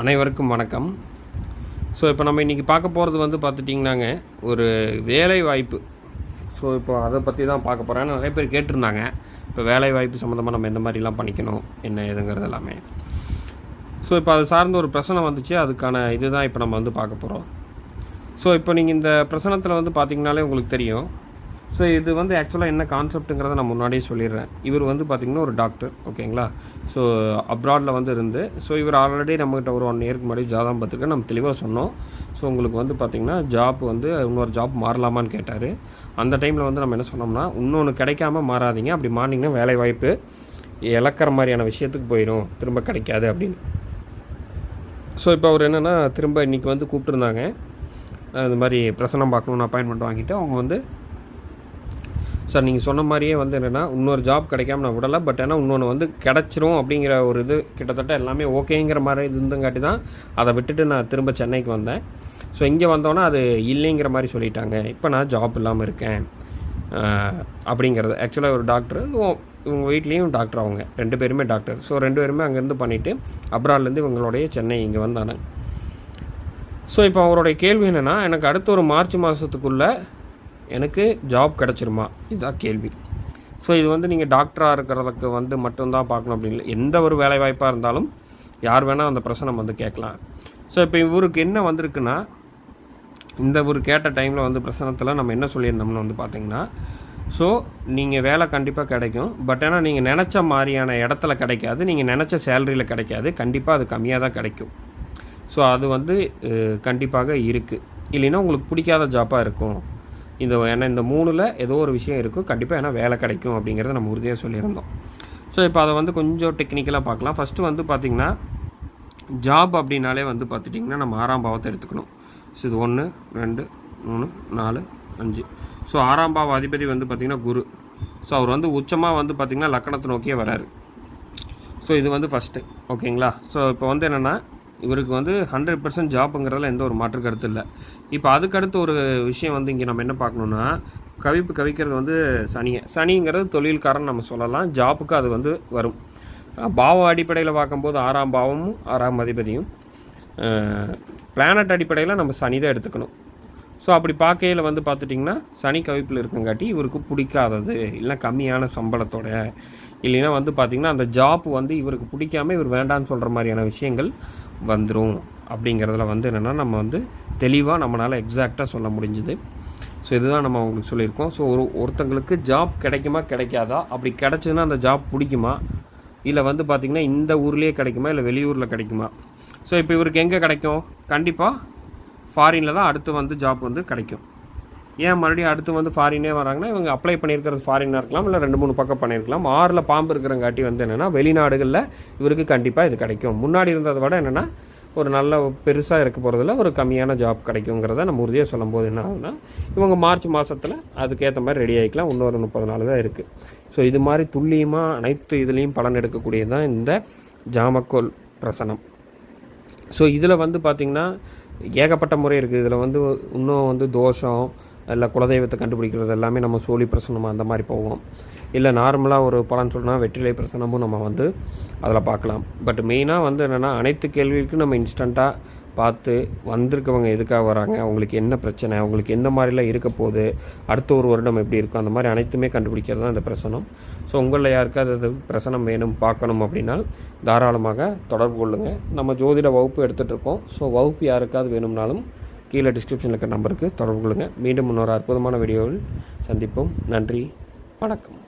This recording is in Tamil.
அனைவருக்கும் வணக்கம். ஸோ இப்போ நம்ம இன்றைக்கி பார்க்க போகிறது வந்து பார்த்துட்டிங்கனாங்க ஒரு வேலை வாய்ப்பு ஸோ இப்போ அதை பற்றி தான் பார்க்க போகிறேன் நிறைய பேர் கேட்டிருந்தாங்க இப்போ வேலை வாய்ப்பு சம்மந்தமாக நம்ம எந்த மாதிரிலாம் பண்ணிக்கணும் என்ன ஏதுங்கிறது எல்லாமே. ஸோ இப்போ அது சார்ந்த ஒரு பிரச்சனை வந்துச்சு. அதுக்கான இதுதான் இப்போ நம்ம வந்து பார்க்க போகிறோம் ஸோ இப்போ நீங்கள் இந்த பிரசனத்தில் வந்து பார்த்திங்கனாலே உங்களுக்கு தெரியும். ஸோ இது வந்து ஆக்சுவலாக என்ன கான்செப்ட்டுங்கிறத நான் முன்னாடியே சொல்லிடுறேன். இவர் வந்து பார்த்திங்கன்னா ஒரு டாக்டர் ஓகேங்களா ஸோ அப்ராடில் வந்து இருந்து ஸோ இவர் ஆல்ரெடி நம்மகிட்ட ஒரு ஒன் இயருக்கு முன்னாடி ஜாதகம் பார்த்துருக்கேன் நம்ம தெளிவாக சொன்னோம். ஸோ உங்களுக்கு வந்து பார்த்திங்கன்னா ஜாப் வந்து இன்னொரு ஜாப் மாறலாமான்னு கேட்டார். அந்த டைமில் வந்து நம்ம என்ன சொன்னோம்னா இன்னொன்று கிடைக்காம மாறாதீங்க. அப்படி மாறினீங்கன்னா வேலை வாய்ப்பு இழக்கிற மாதிரியான விஷயத்துக்கு போயிடும். திரும்ப கிடைக்காது அப்படின்னு. ஸோ இப்போ அவர் என்னென்னா திரும்ப இன்றைக்கி வந்து கூப்பிட்டுருந்தாங்க. இந்த மாதிரி பிரசனம் பார்க்கணுன்னு அப்பாயின்மெண்ட் வாங்கிட்டு அவங்க வந்து சார் நீங்கள் சொன்ன மாதிரியே வந்து என்னென்னா இன்னொரு ஜாப் கிடைக்காம நான் விடலை. பட் ஏன்னா இன்னொன்று வந்து கிடச்சிரும் அப்படிங்கிற ஒரு இது கிட்டத்தட்ட எல்லாமே ஓகேங்கிற மாதிரி இருந்தங்காட்டி தான் அதை விட்டுட்டு நான் திரும்ப சென்னைக்கு வந்தேன். ஸோ இங்கே வந்தோன்னே அது இல்லைங்கிற மாதிரி சொல்லிட்டாங்க. இப்போ நான் ஜாப் இல்லாமல் இருக்கேன். அப்படிங்கிறது. ஆக்சுவலாக ஒரு டாக்டர் இவங்க வீட்லேயும் டாக்டர் அவங்க. ரெண்டு பேருமே டாக்டர் ஸோ ரெண்டு பேருமே அங்கேருந்து பண்ணிவிட்டு அப்ராட்லேருந்து இவங்களுடைய சென்னை இங்கே வந்தாங்க. ஸோ இப்போ அவருடைய கேள்வி என்னென்னா எனக்கு அடுத்த ஒரு மார்ச் மாதத்துக்குள்ளே எனக்கு ஜாப் கிடச்சிருமா? இதுதான் கேள்வி. ஸோ இது வந்து நீங்கள் டாக்டராக இருக்கிறதுக்கு வந்து மட்டும்தான் பார்க்கணும் அப்படின்னு இல்லை. எந்த ஒரு வேலை வாய்ப்பாக இருந்தாலும் யார் வேணால் அந்த பிரச்சனை வந்து கேட்கலாம். ஸோ இப்போ இவருக்கு என்ன வந்திருக்குன்னா இந்த ஒரு கேட்ட டைமில் வந்து பிரசனத்தில் நம்ம என்ன சொல்லியிருந்தோம்னு வந்து பார்த்தீங்கன்னா ஸோ நீங்கள் வேலை கண்டிப்பாக கிடைக்கும். பட் ஆனால் நீங்கள் நினச்ச மாதிரியான இடத்துல கிடைக்காது. நீங்கள் நினச்ச சேலரியில் கிடைக்காது. கண்டிப்பாக அது கம்மியாக தான் கிடைக்கும். ஸோ அது வந்து கண்டிப்பாக இருக்குது இல்லைன்னா உங்களுக்கு பிடிக்காத ஜாப்பாக இருக்கும். இந்த ஏன்னா இந்த மூணில் ஏதோ ஒரு விஷயம் இருக்கும் கண்டிப்பாக ஏன்னா வேலை கிடைக்கும் அப்படிங்கிறத நம்ம உறுதியாக சொல்லியிருந்தோம். ஸோ இப்போ அதை வந்து கொஞ்சம் டெக்னிக்கலாக பார்க்கலாம். ஃபஸ்ட்டு வந்து பார்த்திங்கன்னா ஜாப் அப்படின்னாலே வந்து பார்த்துட்டிங்கன்னா நம்ம ஆறாம் பாவத்தை எடுத்துக்கணும். ஸோ இது ஒன்று ரெண்டு மூணு நாலு அஞ்சு. ஸோ ஆறாம் பாவ அதிபதி வந்து பார்த்திங்கன்னா குரு. ஸோ அவர் வந்து உச்சமாக வந்து பார்த்திங்கன்னா லக்கணத்தை நோக்கியே வராரு. ஸோ இது வந்து ஃபஸ்ட்டு ஓகேங்களா ஸோ இப்போ வந்து என்னென்னா இவருக்கு வந்து ஹண்ட்ரட் பர்சன்ட் ஜாப்புங்கிறதுல எந்த ஒரு மாற்று கருத்து இல்லை. இப்போ அதுக்கடுத்து ஒரு விஷயம் வந்து இங்கே நம்ம என்ன பார்க்கணுன்னா கவிப்பு கவிக்கிறது வந்து சனியை சனிங்கிறது தொழில்காரன் நம்ம சொல்லலாம். ஜாப்புக்கு அது வந்து வரும். பாவ அடிப்படையில் பார்க்கும்போது ஆறாம் பாவமும் ஆறாம் அதிபதியும். பிளானட் அடிப்படையில் நம்ம சனி தான் எடுத்துக்கணும். ஸோ அப்படி பார்க்கையில் வந்து பார்த்துட்டிங்கன்னா சனி கவிப்பில் இருக்கங்காட்டி இவருக்கு பிடிக்காதது. இல்லை கம்மியான சம்பளத்தோட. இல்லைன்னா வந்து பார்த்திங்கன்னா அந்த ஜாப் வந்து இவருக்கு பிடிக்காம இவர் வேண்டான்னு சொல்கிற மாதிரியான விஷயங்கள் வந்துடும் அப்படிங்கிறதுல வந்து என்னென்னா நம்ம வந்து தெளிவாக நம்மளால் எக்ஸாக்டாக சொல்ல முடிஞ்சுது. ஸோ இதுதான் நம்ம உங்களுக்கு சொல்லியிருக்கோம். ஸோ ஒரு ஒருத்தங்களுக்கு ஜாப் கிடைக்குமா கிடைக்காதா? அப்படி கிடச்சுன்னா அந்த ஜாப் பிடிக்குமா? இல்லை வந்து பார்த்திங்கன்னா இந்த ஊர்லேயே கிடைக்குமா? இல்லை வெளியூரில் கிடைக்குமா? ஸோ இப்போ இவருக்கு எங்கே கிடைக்கும்? கண்டிப்பாக ஃபாரினில் தான் அடுத்து வந்து ஜாப் வந்து கிடைக்கும். ஏன் மறுபடியும் அடுத்து வந்து ஃபாரினே வராங்கன்னா இவங்க அப்ளை பண்ணியிருக்கிறது ஃபாரினாக இருக்கலாம் இல்லை ரெண்டு மூணு பக்கம் பண்ணியிருக்கலாம். ஆறில் பாம்பு இருக்கிறங்காட்டி வந்து என்னென்னா வெளிநாடுகளில் இவருக்கு கண்டிப்பாக இது கிடைக்கும். முன்னாடி இருந்ததை விட என்னென்னா ஒரு நல்ல பெருசாக இருக்க போகிறதுல ஒரு கம்மியான ஜாப் கிடைக்குங்கிறத நம்ம உறுதியாக சொல்லும்போது என்ன ஆகுதுன்னா இவங்க மார்ச் மாதத்தில் அதுக்கேற்ற மாதிரி ரெடி ஆகிக்கலாம் இன்னொரு முப்பது நாள் தான் இருக்குது ஸோ இது மாதிரி துல்லியமாக அனைத்து இதுலேயும் பலன் எடுக்கக்கூடியது தான் இந்த ஜாமக்கோல் பிரசனம். ஸோ இதில் வந்து பார்த்திங்கன்னா ஏகப்பட்ட முறை இருக்குது இதில் வந்து இன்னும் வந்து தோஷம் இல்லை குலதெய்வத்தை கண்டுபிடிக்கிறது எல்லாமே நம்ம சோழி பிரசனம் அந்த மாதிரி போவோம் இல்லை நார்மலாக ஒரு பலன் சொன்னால் வெற்றிலை பிரசனமும் நம்ம வந்து அதில் பார்க்கலாம். பட் மெயினாக வந்து என்னென்னா அனைத்து கேள்விக்கும் நம்ம இன்ஸ்டண்ட்டாக பார்த்து வந்திருக்கவங்க எதுக்காக வராங்க? அவங்களுக்கு என்ன பிரச்சனை? அவங்களுக்கு எந்த மாதிரிலாம் இருக்க போகுது? அடுத்த ஒரு வருடம் எப்படி இருக்கும்? அந்த மாதிரி அனைத்துமே கண்டுபிடிக்கிறது தான் இந்த பிரசனம். ஸோ உங்களில் யாருக்காவது அது பிரசனம் வேணும் பார்க்கணும் அப்படின்னா தாராளமாக தொடர்பு கொள்ளுங்கள் நம்ம ஜோதிட வகுப்பு எடுத்துகிட்டு இருக்கோம். ஸோ வகுப்பு யாருக்காவது வேணும்னாலும் கீழே டிஸ்கிரிப்ஷனில் இருக்கிற நம்பருக்கு தொடர்பு கொள்ளுங்கள் மீண்டும் இன்னொரு அற்புதமான வீடியோவில் சந்திப்போம். நன்றி. வணக்கம்.